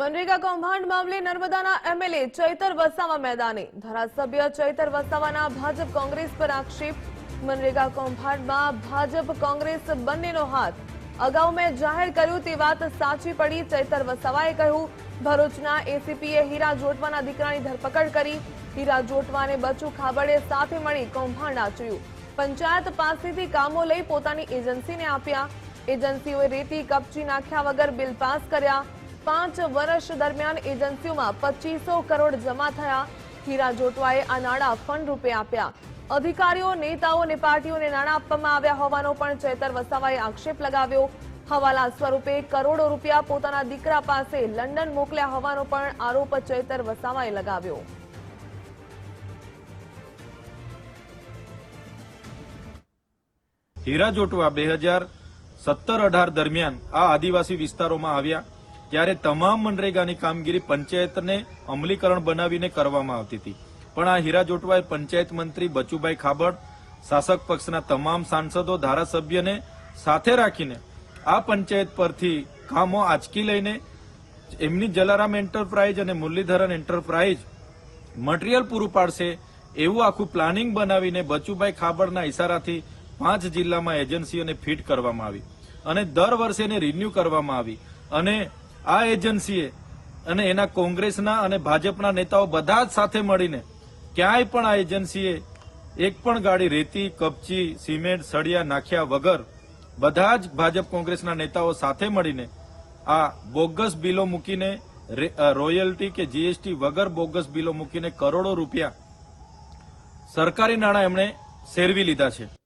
મનરેગા કૌભાંડ મામલે નર્મદાના એમએલએ ચૈતર વસાવા મેદાને. ધારાસભ્ય ચૈતર વસાવાના ભાજપ કોંગ્રેસ પર આક્ષેપ. મનરેગા કૌભાંડમાં ભાજપ કોંગ્રેસ બંનેનો હાથ. અગાઉ મેં જાહેર કર્યું તે વાત સાચી પડી, ચૈતર વસાવાએ કહ્યું. ભરૂચના એસીપીએ હીરા જોટવાના દીકરાની ધરપકડ કરી. હીરા જોટવાને બચુ ખાબડે સાથે મળી કૌભાંડ આચર્યું. પંચાયત પાસેથી કામો લઈ પોતાની એજન્સીને આપ્યા. એજન્સીઓએ રેતી, કપચી નાખ્યા વગર બિલ પાસ કર્યા. પાંચ વર્ષ દરમિયાન એજન્સીઓમાં પચીસો કરોડ જમા થયા. હીરા જોટવાએ આ નાણાં ફંડ રૂપે આપ્યા. અધિકારીઓ, નેતાઓ અને પાર્ટીઓને નાણાં આપવામાં આવ્યા હોવાનો પણ ચેતર વસાવાએ આક્ષેપ લગાવ્યો. હવાલા સ્વરૂપે કરોડો રૂપિયા પોતાના દીકરા પાસે લંડન મોકલ્યા હોવાનો પણ આરોપ ચેતર વસાવાએ લગાવ્યો. હીરા જોટવા બે હજાર સત્તર અઢાર દરમિયાન આ આદિવાસી વિસ્તારોમાં આવ્યા. ત્યારે તમામ મનરેગાની કામગીરી પંચાયતને અમલીકરણ બનાવીને કરવામાં આવતી હતી. પણ આ હીરા જોટવાએ પંચાયત મંત્રી બચુભાઈ ખાબડ, શાસક પક્ષના તમામ સાંસદો, ધારાસભ્યને સાથે રાખીને આ પંચાયત પરથી કામો આંચકી લઈને એમની જલારામ એન્ટરપ્રાઇઝ અને મુરલીધરન એન્ટરપ્રાઇઝ મટીરિયલ પૂરું પાડશે એવું આખું પ્લાનિંગ બનાવીને બચુભાઈ ખાબડના ઇશારાથી પાંચ જિલ્લામાં એજન્સીઓને ફિટ કરવામાં આવી. અને દર વર્ષે એને રિન્યુ કરવામાં આવી. અને આ એજન્સીએ અને એના કોંગ્રેસના અને ભાજપના નેતાઓ બધા જ સાથે મળીને ક્યાંય પણ આ એજન્સીએ એક પણ ગાડી રેતી, કપચી, સિમેન્ટ, સળિયા નાખ્યા વગર બધા જ ભાજપ કોંગ્રેસના નેતાઓ સાથે મળીને આ બોગસ બિલો મૂકીને રોયલ્ટી કે જીએસટી વગર બોગસ બિલો મૂકીને કરોડો રૂપિયા સરકારી નાણાં એમણે શેરવી લીધા છે.